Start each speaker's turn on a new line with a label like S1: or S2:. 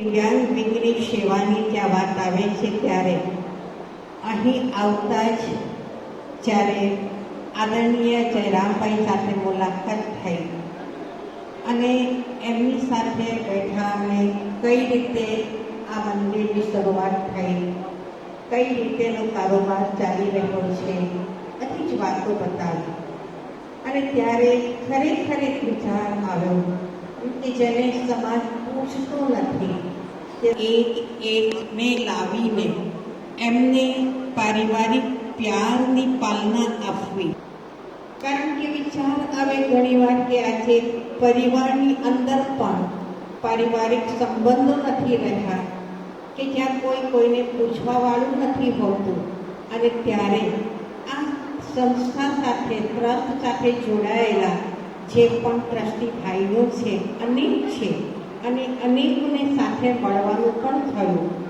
S1: દિવ્યાંગ દીકરી સેવાની ત્યાં વાત આવે છે ત્યારે. અહીં આવતા જ જ્યારે આદરણીય જયરામભાઈ સાથે મુલાકાત થઈ અને એમની સાથે બેઠા અને કઈ રીતે આ મંદિરની શરૂઆત થઈ, કઈ રીતેનો કારોબાર ચાલી રહ્યો છે, બધી જ વાતો બતાવી. અને ત્યારે ખરેખર એક વિચાર આવ્યો કે જેને સમાજ પૂછતો નથી કે એક ને લાવીને એમને પારિવારિક પ્યારની પાલના આપવી. કારણ કે વિચાર આવે ઘણીવાર કે આજે પરિવારની અંદર પણ પારિવારિક સંબંધો નથી રહ્યા, કે જ્યાં કોઈ કોઈને પૂછવાવાળું નથી હોતું. અને ત્યારે આ સંસ્થા સાથે, ટ્રસ્ટ સાથે જોડાયેલા જે પણ ટ્રસ્ટી ભાઈઓ છે, અનેક છે અને અનેકને સાથે મળવાનું પણ થયું.